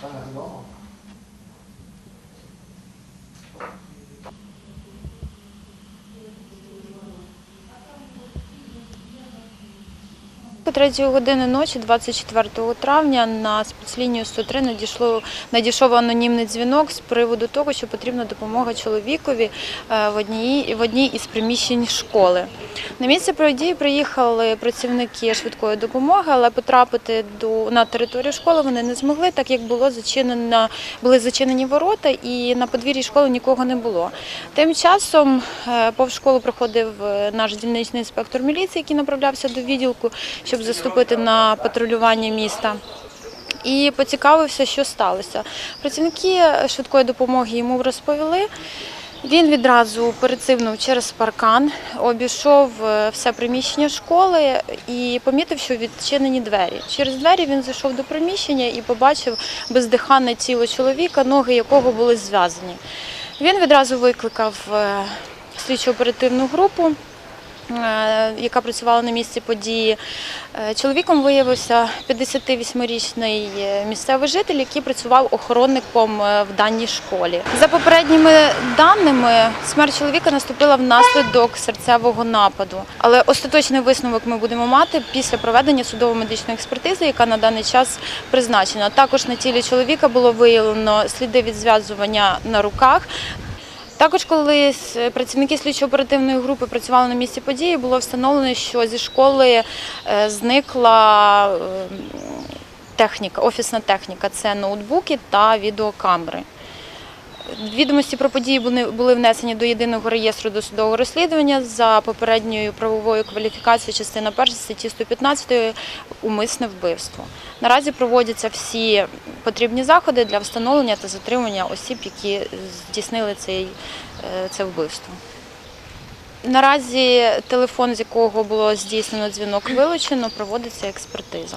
当然有 О 3 години ночі, 24 травня, на спецлінію 103 надійшло, надійшов анонімний дзвінок з приводу того, що потрібна допомога чоловікові е, в одній, в одній із приміщень школи. На місце події приїхали працівники швидкої допомоги, але потрапити до, на територію школи вони не змогли, так як було зачинено, були зачинені ворота і на подвір'ї школи нікого не було. Тим часом е, повз школу проходив е, наш дільничний інспектор міліції, який направлявся до відділку, щоб заступити на патрулювання міста. І поцікавився, що сталося. Працівники швидкої допомоги йому розповіли. Він відразу перецивнув через паркан, обійшов е, все приміщення школи і помітив, що відчинені двері. Через двері він зайшов до приміщення і побачив бездиханне тіло чоловіка, ноги якого були зв'язані. Він відразу викликав е, слідчо-оперативну групу е, яка працювала на місці події. Е, Чоловіком виявився 58-річний місцевий житель, який працював охоронником е, в даній школі. За попередніми даними, смерть чоловіка наступила внаслідок серцевого нападу. Але остаточний висновок ми будемо мати після проведення судово-медичної експертизи, яка на даний час призначена. Також на тілі чоловіка було виявлено сліди від зв'язування на руках. Також, коли працівники слідчо-оперативної групи працювали на місці події, було встановлено, що зі школи е, зникла е, техніка, офісна техніка це ноутбуки та відеокамери. Відомості про події були, внесені до єдиного реєстру досудового розслідування за попередньою правовою кваліфікацією частина 1 статті 115 умисне вбивство. Наразі проводяться всі потрібні заходи для встановлення та затримання осіб, які здійснили цей, е, це вбивство. Наразі телефон, з якого було здійснено дзвінок, вилучено, проводиться експертиза.